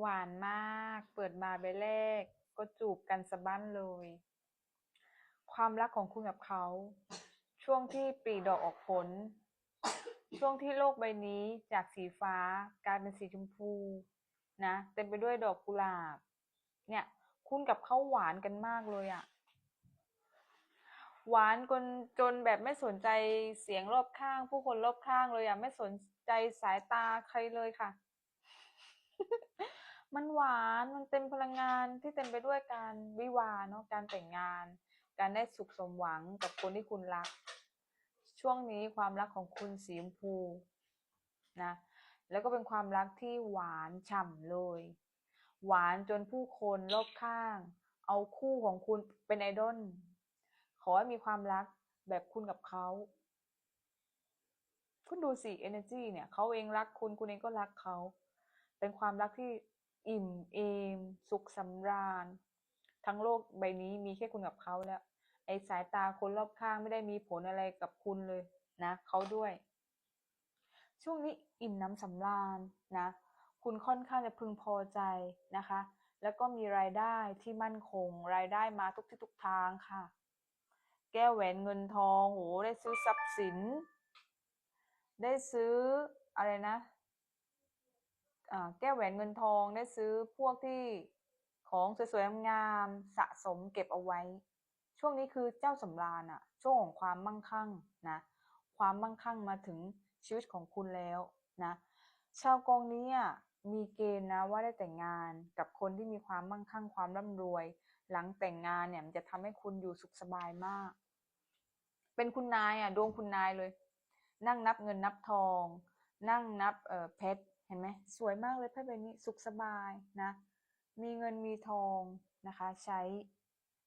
หวานมาก เปิดมาใบแรก ก็จูบกันสะบั้นเลย ความรักของคุณกับเขา ช่วงที่ปลีดอกออกผล ช่วงที่โลกใบนี้จากสีฟ้ากลายเป็นสีชมพูนะเต็มไปด้วยดอกกุหลาบ เนี่ย คุณกับเขาหวานกันมากเลยอะหวานจนจนแบบไม่สนใจเสียงรอบข้าง ผู้คนรอบข้างเลยอะไม่สนใจสายตาใครเลยค่ะ มันหวานมันเต็มพลังงานที่เต็มไปด้วยการวิวาเนาะการแต่งงาน การได้สุขสมหวังกับคนที่คุณรัก ช่วงนี้ความรักของคุณสีชมพูนะแล้วก็เป็นความรักที่หวานฉ่ำเลย หวานจนผู้คนรอบข้าง เอาคู่ของคุณเป็นไอดอลขอให้มีความรักแบบคุณกับเขาคุณดูสิ energy เนี่ยเขาเองรักคุณคุณเองก็รักเขา เป็นความรักที่ อิ่มเอม สุขสำราญ ทั้งโลกใบนี้มีแค่คุณกับเขาแล้ว ไอ้สายตาคนรอบข้างไม่ได้มีผลอะไรกับคุณเลยนะเขาด้วย ช่วงนี้อิ่มน้ำสำราญนะ คุณค่อนข้างจะพึงพอใจนะคะ แล้วก็มีรายได้ที่มั่นคง รายได้มาทุกที่ทุกทางค่ะ แก้วแหวนเงินทองโหได้ซื้อทรัพย์สิน ได้ซื้ออะไรนะ แก้วแหวนเงินทองได้ซื้อพวกที่ของสวยๆงามๆสะสมเก็บเอาไว้ ช่วงนี้คือเจ้าสำราญอะช่วงของความมั่งคั่งนะความมั่งคั่งมาถึงชีวิตของคุณแล้วนะชาวกองนี้มีเกณฑ์นะว่าได้แต่งงานกับคนที่มีความมั่งคั่งความร่ำรวย หลังแต่งงานเนี่ยมันจะทำให้คุณอยู่สุขสบายมาก เป็นคุณนายอะดวงคุณนายเลย นั่งนับเงินนับทอง นั่งนับเพชร เห็นไหมสวยมากเลยไพ่ใบนี้สุขสบายนะ มีเงินมีทองนะคะ ใช้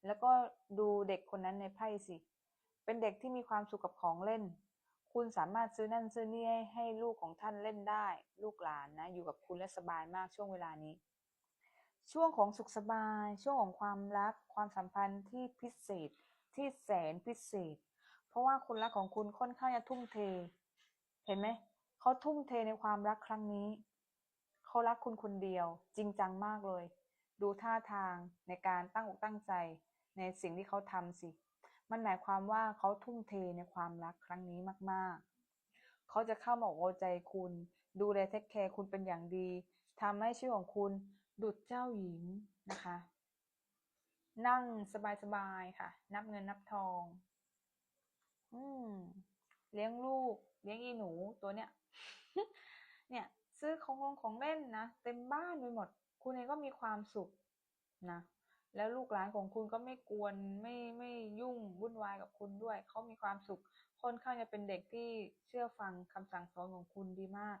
แล้วก็ดูเด็กคนนั้นในไพ่สิ เป็นเด็กที่มีความสุขกับของเล่น คุณสามารถซื้อนั่นซื้อนี่ให้ให้ลูกของท่านเล่นได้ ลูกหลานนะ อยู่กับคุณและสบายมากช่วงเวลานี้ ช่วงของสุขสบาย ช่วงของความรัก ความสัมพันธ์ที่พิเศษที่แสนพิเศษ เพราะว่าคนรักของคุณค่อนข้างจะทุ่มเท เห็นไหม เขาทุ่มเทในความรักครั้งนี้ เขารักคุณคนเดียว จริงจังมากเลย ดูท่าทางในการตั้งอกตั้งใจ ในสิ่งที่เขาทำสิ มันหมายความว่าเขาทุ่มเทในความรักครั้งนี้มากๆ เขาจะเข้ามาอกเอาใจคุณ ดูแลเทคแคร์คุณเป็นอย่างดีทำให้ชีวิตของคุณดุจเจ้าหญิงนะคะ นั่งสบายๆค่ะ นับเงินนับทอง อืม เลี้ยงลูก เลี้ยงอีหนูตัวเนี้ย เนี่ยซื้อของลงของเล่นนะเต็มบ้านไปหมด คุณเองก็มีความสุขนะแล้วลูกหลานของคุณก็ไม่กวนไม่ไม่ยุ่งวุ่นวายกับคุณด้วย เขามีความสุขค่อนข้างจะเป็นเด็กที่เชื่อฟังคำสั่งสอนของคุณดีมาก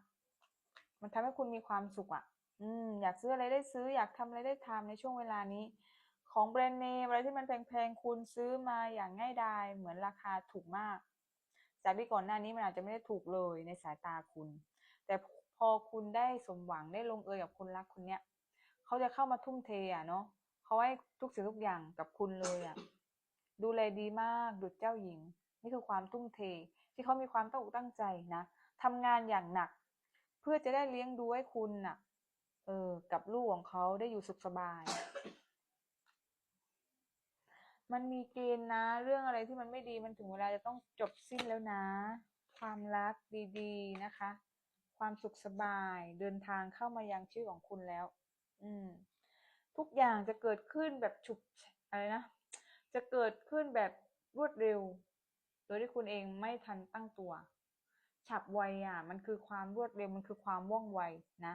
มันทำให้คุณมีความสุขอะ อืม อยากซื้ออะไรได้ซื้อ อยากทำอะไรได้ทำในช่วงเวลานี้ ของแบรนด์เนมอะไรที่มันแพงๆคุณซื้อมาอย่างง่ายดายเหมือนราคาถูกมาก จากที่ก่อนหน้านี้มันอาจจะไม่ได้ถูกเลยในสายตาคุณ แต่พอคุณได้สมหวังได้ลงเอยกับคนรักคนเนี้ยเขาจะเข้ามาทุ่มเทอะเนาะเขาให้ทุกสิ่งทุกอย่างกับคุณเลยอะดูแลดีมากดุจเจ้าหญิง นี่คือความทุ่มเท ที่เขามีความตั้งอกตั้งใจนะทำงานอย่างหนัก เพื่อจะได้เลี้ยงดูให้คุณน่ะ เออ กับลูกของเขาได้อยู่สุขสบาย มันมีเกณฑ์นะ เรื่องอะไรที่มันไม่ดีมันถึงเวลาจะต้องจบสิ้นแล้วนะ ความรักดีๆนะคะ ความสุขสบายเดินทางเข้ามายังชื่อของคุณแล้ว อืม ทุกอย่างจะเกิดขึ้นแบบฉุกอะไรนะจะเกิดขึ้นแบบรวดเร็ว โดยที่คุณเองไม่ทันตั้งตัว ฉับไวอะ มันคือความรวดเร็วมันคือความว่องไวนะ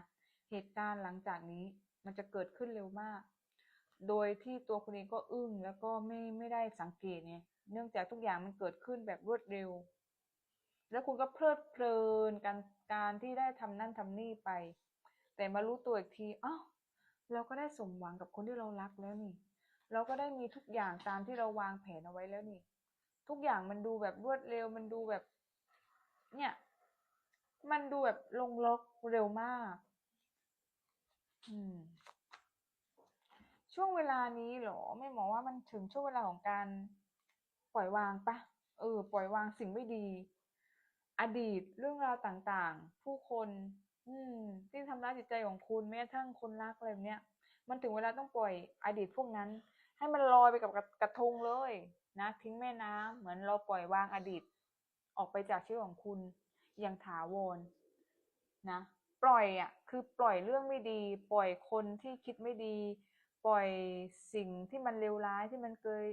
เหตุการณ์หลังจากนี้มันจะเกิดขึ้นเร็วมาก โดยที่ตัวคุณเองก็อึ้งแล้วก็ไม่ไม่ได้สังเกตไงเนื่องจากทุกอย่างมันเกิดขึ้นแบบรวดเร็ว แล้วคุณก็เพลิดเพลินการการที่ได้ทำนั่นทำนี่ไป แต่มารู้ตัวอีกทีอ้าวเราก็ได้สมหวังกับคนที่เรารักแล้วนี่ เราก็ได้มีทุกอย่างตามที่เราวางแผนเอาไว้แล้วนี่ ทุกอย่างมันดูแบบรวดเร็ว มันดูแบบ เนี่ย มันดูแบบลงล็อกเร็วมาก อืม ช่วงเวลานี้เหรอไม่หมอว่ามันถึงช่วงเวลาของการปล่อยวางปะเออ ปล่อยวางสิ่งไม่ดี อดีตเรื่องราวต่างๆ ผู้คน อืม ที่ทำร้ายจิตใจของคุณแม้กระทั่งคนรักอะไรแบบเนี้ยมันถึงเวลาต้องปล่อยอดีตพวกนั้น ให้มันลอยไปกับกระกระทงเลยนะทิ้งแม่น้ำเหมือนเราปล่อยวางอดีต ออกไปจากชีวิตของคุณอย่างถาวรนะ ปล่อยอะ คือปล่อยเรื่องไม่ดี ปล่อยคนที่คิดไม่ดี ปล่อยสิ่งที่มันเลวร้ายที่มันเคย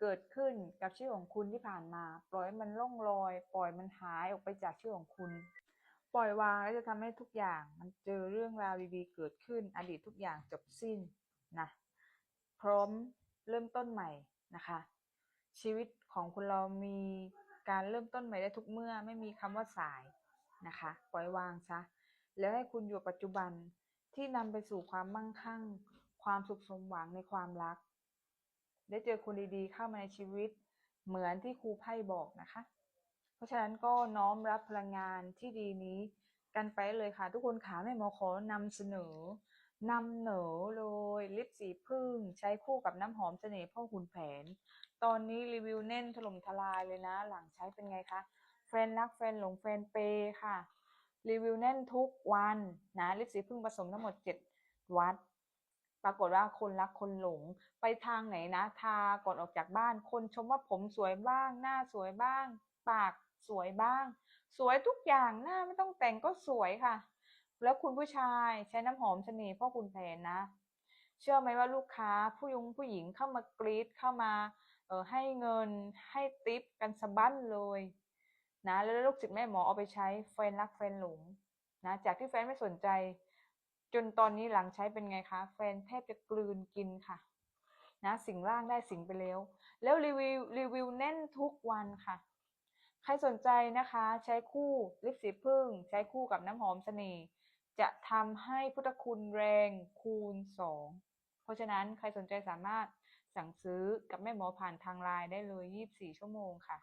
เกิดขึ้นกับชีวิตของคุณที่ผ่านมา ปล่อยมันล่องลอย ปล่อยมันหายออกไปจากชีวิตของคุณ ปล่อยวางแล้วจะทำให้ทุกอย่าง มันเจอเรื่องราวดีๆเกิดขึ้น อดีตทุกอย่างจบสิ้นนะพร้อมเริ่มต้นใหม่นะคะ ชีวิตของคุณเรามีการเริ่มต้นใหม่ได้ทุกเมื่อไม่มีคำว่าสายนะคะ ปล่อยวางซะแล้วให้คุณอยู่ปัจจุบันที่นำไปสู่ความมั่งคั่ง ความสุขสมหวังในความรัก ได้เจอคนดีๆ เข้ามาในชีวิต เหมือนที่ครูไพ่บอกนะคะ เพราะฉะนั้นก็น้อมรับพลังงานที่ดีนี้กันไปเลยค่ะ ทุกคนขาแม่หมอขอนำเสนอนำเหนอเลยลิปสีพึ่งใช้คู่กับน้ำหอมเสน่ห์พ่อขุนแผน ตอนนี้รีวิวแน่นถล่มทลายเลยนะ หลังใช้เป็นไงคะแฟนรักแฟนหลงแฟนเปย์ค่ะ รีวิวแน่นทุกวันนะลิปสีพึ่งผสมทั้งหมด 7 วัตต์ ปรากฏว่าคนรักคนหลง ไปทางไหนนะ ทาก่อนออกจากบ้าน คนชมว่าผมสวยบ้าง หน้าสวยบ้าง ปากสวยบ้าง สวยทุกอย่างหน้าไม่ต้องแต่งก็สวยค่ะ แล้วคุณผู้ชายใช้น้ำหอมเสน่ห์พ่อคุณแผนนะ เชื่อไหมว่าลูกค้าผู้ยุงผู้หญิงเข้ามากรีดเข้ามาเออให้เงินให้ติปกันสะบั้นเลยนะแล้วลูกศิษย์แม่หมอเอาไปใช้แฟนรักแฟนหลงนะจากที่แฟนไม่สนใจ จนตอนนี้หลังใช้เป็นไงคะ แฟนแทบจะกลืนกินค่ะ นะสิ่งร่างได้สิ่งไปแล้ว แล้วรีวิวรีวิวแน่นทุกวันค่ะ ใครสนใจนะคะ ใช้คู่ลิปสีพึ่ง ใช้คู่กับน้ำหอมเสน่ห์จะทำให้พุทธคุณแรงคูณสองเพราะฉะนั้นใครสนใจสามารถสั่งซื้อกับแม่หมอผ่านทางไลน์ได้เลย 24 ชั่วโมงค่ะ